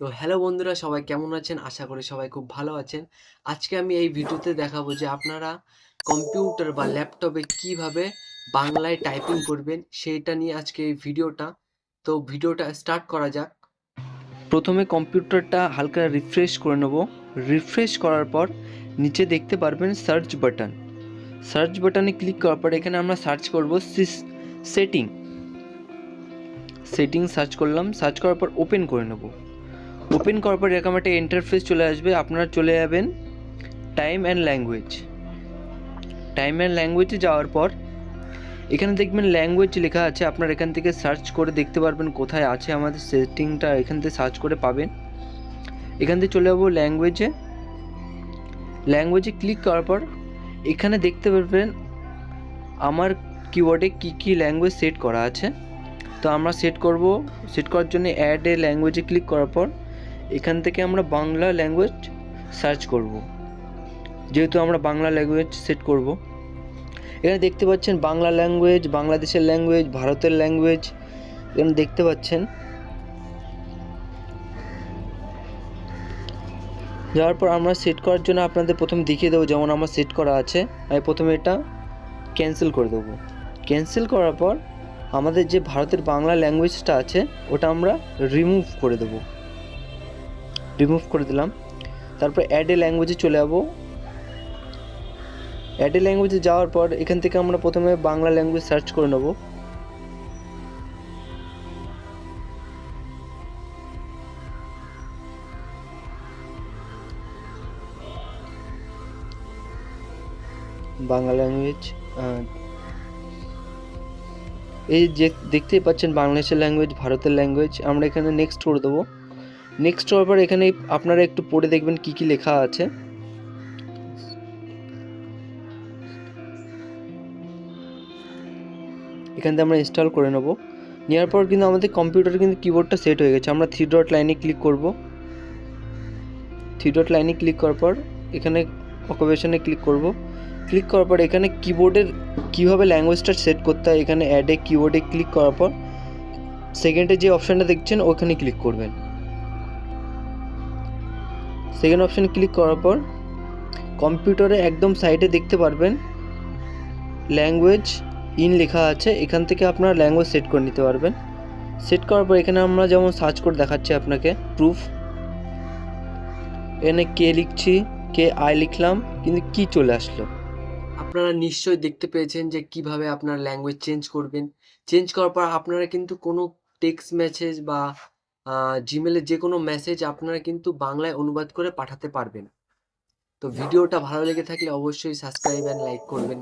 তো হ্যালো বন্ধুরা, সবাই কেমন আছেন? আশা করি সবাই খুব ভালো আছেন। আজকে আমি এই ভিডিওতে দেখাবো যে আপনারা কম্পিউটার বা ল্যাপটপে কীভাবে বাংলায় টাইপিং করবেন সেইটা নিয়ে আজকে এই ভিডিওটা। তো ভিডিওটা স্টার্ট করা যাক। প্রথমে কম্পিউটারটা হালকা রিফ্রেশ করে নেব। রিফ্রেশ করার পর নিচে দেখতে পারবেন সার্চ বাটন। সার্চ বাটনে ক্লিক করার পর এখানে আমরা সার্চ করব সেটিং। সেটিং সার্চ করলাম। সার্চ করার পর ওপেন করে নেব। ওপেন করার পর এরকম একটা ইন্টারফেস চলে আসবে, আপনারা চলে যাবেন time and language time and ল্যাঙ্গুয়েজে যাওয়ার পর, এখানে দেখবেন ল্যাঙ্গুয়েজ লেখা আছে, আপনারা এখান থেকে সার্চ করে দেখতে পারবেন কোথায় আছে আমাদের সেটিংটা এখান থেকে সার্চ করে পাবেন। এখান থেকে চলে যাব ল্যাঙ্গুয়েজে ল্যাঙ্গুয়েজে ক্লিক করার পর, এখানে দেখতে পারবেন আমার কিওয়ার্ডে কী কী ল্যাঙ্গুয়েজ সেট করা আছে। তো আমরা সেট করব সেট করার জন্য অ্যাড এ ল্যাঙ্গুয়েজে ক্লিক করার পর এখান থেকে আমরা বাংলা ল্যাঙ্গুয়েজ সার্চ করব। যেহেতু আমরা বাংলা ল্যাঙ্গুয়েজ সেট করব। এখানে দেখতে পাচ্ছেন বাংলা ল্যাঙ্গুয়েজ বাংলাদেশের ল্যাঙ্গুয়েজ ভারতের ল্যাঙ্গুয়েজ এখানে দেখতে পাচ্ছেন। যাওয়ার পর আমরা সেট করার জন্য আপনাদের প্রথম দেখিয়ে দেবো, যেমন আমার সেট করা আছে। আমি প্রথমে এটা ক্যান্সেল করে দেবো। ক্যান্সেল করার পর আমাদের যে ভারতের বাংলা ল্যাঙ্গুয়েজটা আছে, ওটা আমরা রিমুভ করে দেবো। রিমুভ করে দিলাম। তারপর অ্যাড এ ল্যাঙ্গুয়েজে চলে যাব। অ্যাড এ ল্যাঙ্গুয়েজে যাওয়ার পর এখান থেকে আমরা প্রথমে বাংলা ল্যাঙ্গুয়েজ সার্চ করে নেব। বাংলা ল্যাঙ্গুয়েজ এই যে দেখতেই পাচ্ছেন বাংলাদেশের ল্যাঙ্গুয়েজ ভারতের ল্যাঙ্গুয়েজ আমরা এখানে নেক্সট করে দেবো। নেক্সট পর এখানে আপনারা একটু পড়ে দেখবেন কি কি লেখা আছে। এখান থেকে আমরা ইনস্টল করে নেব। নেওয়ার পর কিন্তু আমাদের কম্পিউটারে কিন্তু কিবোর্ডটা সেট হয়ে গেছে। আমরা থ্রি ডট লাইনে ক্লিক করব। থ্রি ডট লাইনে ক্লিক করার পর এখানে অকুপেশনে ক্লিক করব। ক্লিক করার পর এখানে কিবোর্ডের কীভাবে ল্যাঙ্গুয়েজটা সেট করতে হয়, এখানে অ্যাডে কিবোর্ডে ক্লিক করার পর সেকেন্ডে যে অপশানটা দেখছেন, ওখানে ক্লিক করবেন। সেকেন্ড অপশানে ক্লিক করার পর কম্পিউটারে একদম সাইডে দেখতে পারবেন ল্যাঙ্গুয়েজ ইন লেখা আছে। এখান থেকে আপনারা ল্যাঙ্গুয়েজ সেট করে নিতে পারবেন। সেট করার পর এখানে আমরা যেমন সার্চ করে দেখাচ্ছি আপনাকে প্রুফ এখানে কে লিখছি, কে আই লিখলাম, কিন্তু কি চলে আসলো। আপনারা নিশ্চয়ই দেখতে পেয়েছেন যে কীভাবে আপনার ল্যাঙ্গুয়েজ চেঞ্জ করবেন। চেঞ্জ করার পর আপনারা কিন্তু কোনো টেক্সট মেসেজ বা জিমেলে যে কোনো মেসেজ আপনারা কিন্তু বাংলায় অনুবাদ করে পাঠাতে পারবেন। তো ভিডিওটা ভালো লেগে থাকলে অবশ্যই সাবস্ক্রাইব অ্যান্ড লাইক করবেন।